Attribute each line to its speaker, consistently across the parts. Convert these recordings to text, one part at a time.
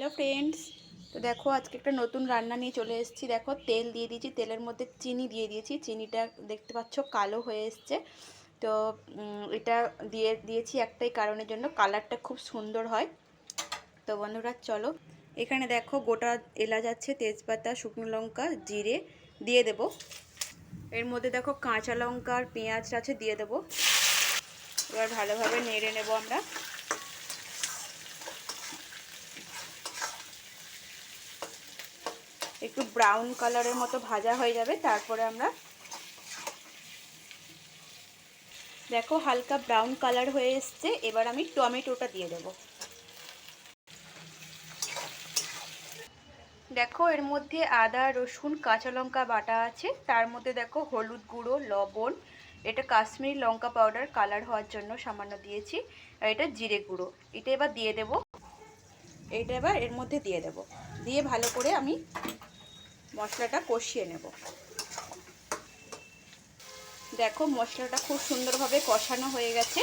Speaker 1: Hello friends, তো দেখো আজকে একটা নতুন রান্না নিয়ে চলে এসেছি। দেখো তেল দিয়ে দিয়েছি, তেলের মধ্যে চিনি দিয়ে দিয়েছি। চিনিটা দেখতে পাচ্ছ কালো হয়ে এসছে। তো এটা দিয়ে, দিয়েছি একটাই কারণের জন্য কালারটা খুব সুন্দর হয়। তো বন্ধুরা চলো, এখানে দেখো গোটা এলাচ আছে, তেজপাতা, শুকনো লঙ্কা, জিরে দিয়ে দেব। এর মধ্যে দেখো কাঁচা লঙ্কা আর পেঁয়াজ আছে, দিয়ে দেবো। এবার ভালোভাবে নেড়ে নেব আমরা। একটু ব্রাউন কালারের মতো ভাজা হয়ে যাবে, তারপরে আমরা দেখো হালকা ব্রাউন কালার হয়ে এসছে, এবার আমি টমেটোটা দিয়ে দেব। দেখো এর মধ্যে আদা, রসুন, কাঁচা লঙ্কা বাটা আছে, তার মধ্যে দেখো হলুদ গুঁড়ো, লবণ, এটা কাশ্মীরি লঙ্কা পাউডার কালার হওয়ার জন্য সামান্য দিয়েছি, আর এটা জিরে গুঁড়ো। এটা এবার দিয়ে দেব, এটা এবার এর মধ্যে দিয়ে দেব। দিয়ে ভালো করে আমি মশলাটা কষিয়ে নেব। দেখো মশলাটা খুব সুন্দরভাবে কষানো হয়ে গেছে।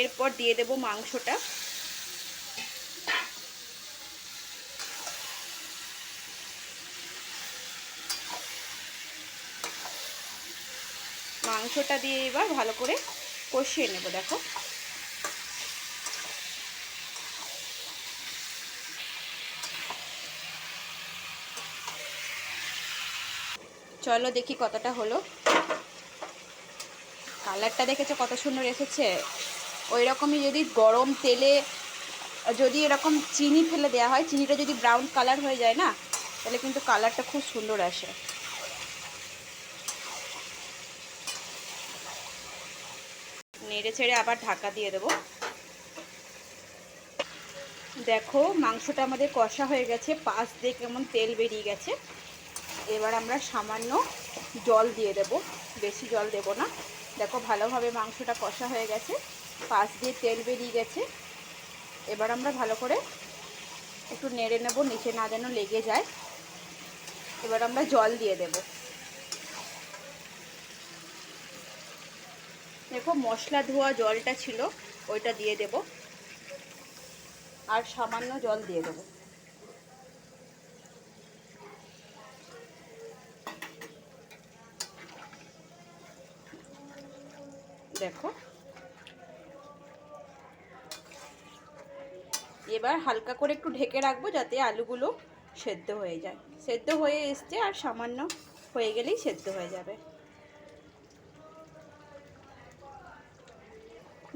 Speaker 1: এরপর দিয়ে দেব মাংসটা। মাংসটা দিয়ে এবার ভালো করে কষিয়ে নেব, দেখো। চলো দেখি কতটা হলো। কালারটা দেখেছ কত সুন্দর এসেছে। ওই রকমই যদি গরম তেলে, যদি এরকম চিনি ফেলে দেওয়া হয়, চিনিটা যদি ব্রাউন কালার হয়ে যায় না, তাহলে কিন্তু কালারটা খুব সুন্দর আসে। নেড়ে ছেড়ে আবার ঢাকা দিয়ে দেবো। দেখো মাংসটা আমাদের কষা হয়ে গেছে পাশ দিয়ে কেমন তেল বেরিয়ে গেছে। এবার আমরা সামান্য জল দিয়ে দেব। বেশি জল দেব না। দেখো ভালোভাবে মাংসটা কষা হয়ে গেছে। পাশ দিয়ে তেল বেরিয়ে গেছে। এবার আমরা ভালো করে একটু নেড়ে নেব, নিচে না যেন লেগে যায়। এবার আমরা জল দিয়ে দেব। দেখো মশলা ধোয়া জলটা ছিল, ওইটা দিয়ে দেব। আর সামান্য জল দিয়ে দেবো। দেখো। এবার হালকা করে একটু ঢেকে রাখব যাতে আলুগুলো সেদ্ধ হয়ে যায়। সেদ্ধ হয়ে এসছে আর সামান্য হয়ে গেলেই সেদ্ধ হয়ে যাবে।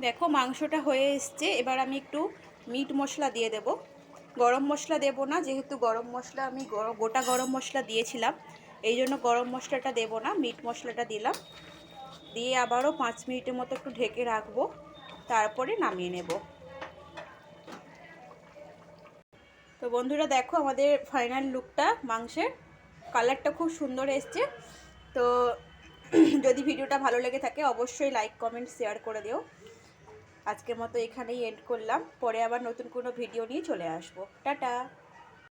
Speaker 1: দেখো মাংসটা হয়ে এসছে, এবার আমি একটু মিট মশলা দিয়ে দেব। গরম মশলা দেব না, যেহেতু গরম মশলা আমি গোটা গরম মশলা দিয়েছিলাম, এই জন্য গরম মশলাটা দেব না, মিট মশলাটা দিলাম। দিয়ে আবারও পাঁচ মিনিটের মতো একটু ঢেকে রাখব, তারপরে নামিয়ে নেব। তো বন্ধুরা দেখো আমাদের ফাইনাল লুকটা, মাংসের কালারটা খুব সুন্দর এসছে। তো যদি ভিডিওটা ভালো লেগে থাকে অবশ্যই লাইক, কমেন্ট, শেয়ার করে দিও। আজকের মতো এখানেই এন্ড করলাম। পরে আবার নতুন কোনো ভিডিও নিয়ে চলে আসব। টাটা!